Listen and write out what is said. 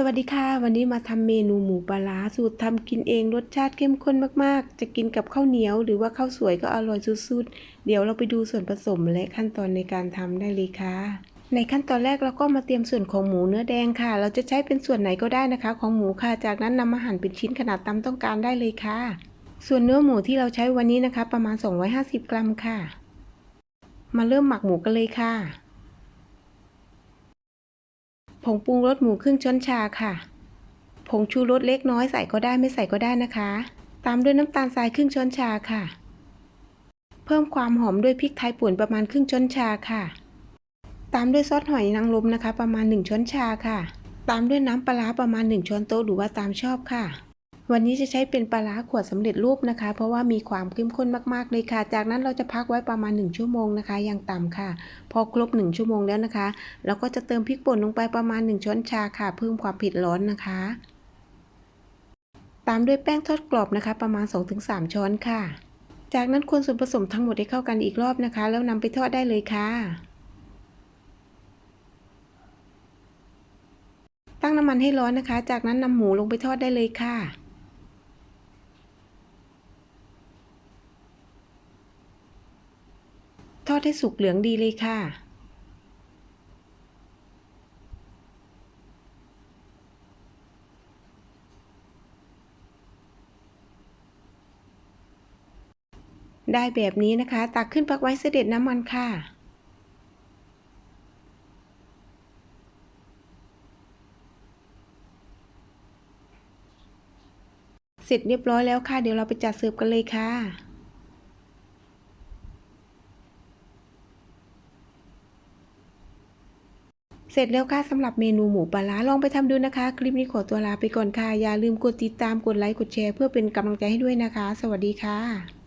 สวัสดีค่ะ วันนี้มาทำเมนูหมูปลาร้าสูตรทำกินเองรสชาติเข้มข้นมากๆ จะกินกับข้าวเหนียวหรือว่าข้าวสวยก็อร่อยสุดๆ เดี๋ยวเราไปดูส่วนผสมและขั้นตอนในการทำได้เลยค่ะ ในขั้นตอนแรกเราก็มาเตรียมส่วนของหมูเนื้อแดงค่ะ เราจะใช้เป็นส่วนไหนก็ได้นะคะ ของหมูค่ะ จากนั้นนำมาหั่นเป็นชิ้นขนาดตามต้องการได้เลยค่ะ ส่วนเนื้อหมูที่เราใช้วันนี้นะคะ ประมาณ 250 กรัมค่ะ มาเริ่มหมักหมูกันเลยค่ะ งปรุงรสหมูครึ่งช้อนชาค่ะ ผงชูรสเล็กน้อยใส่ก็ได้ไม่ใส่ก็ได้นะคะ ตามด้วยน้ำตาลทรายครึ่งช้อนชาค่ะ เพิ่มความหอมด้วยพริกไทยป่นประมาณครึ่งช้อนชาค่ะ ตามด้วยซอสหอยนางรมนะคะ ประมาณ 1 ช้อนชาค่ะ ตามด้วยน้ำปลาร้าประมาณ 1 ช้อนโต๊ะหรือว่าตามชอบค่ะ วันนี้จะใช้เป็นปลาร้าขวดสำเร็จรูปนะคะ เพราะว่ามีความเข้มข้นมากๆเลยค่ะ จากนั้นเราจะพักไว้ประมาณ 1 ชั่วโมงนะคะ อย่างต่ำค่ะ พอครบ 1 ชั่วโมงแล้วนะคะ เราก็จะเติมพริกป่นลงไปประมาณ 1 ช้อนชาค่ะ เพิ่มความเผ็ดร้อนนะคะ ตามด้วยแป้งทอดกรอบนะคะ ประมาณ 2-3 ช้อนค่ะ จากนั้นคนส่วนผสมทั้งหมดให้เข้ากันอีกรอบนะคะ แล้วนำไปทอดได้เลยค่ะตั้งน้ำมันให้ร้อนนะคะ จากนั้นนำหมูลงไปทอดได้เลยค่ะ ทอดให้สุกเหลืองดีเลยค่ะ ได้แบบนี้นะคะ ตักขึ้นพักไว้เสด็จน้ำมันค่ะเสร็จเรียบร้อยแล้วค่ะ เดี๋ยวเราไปจัดเสิร์ฟกันเลยค่ะ เสร็จแล้วค่ะสำหรับเมนูหมูปลาร้าลองไปทำดูนะคะ คลิปนี้ขอตัวลาไปก่อนค่ะ อย่าลืมกดติดตามกดไลค์กดแชร์เพื่อเป็นกำลังใจให้ด้วยนะคะ สวัสดีค่ะ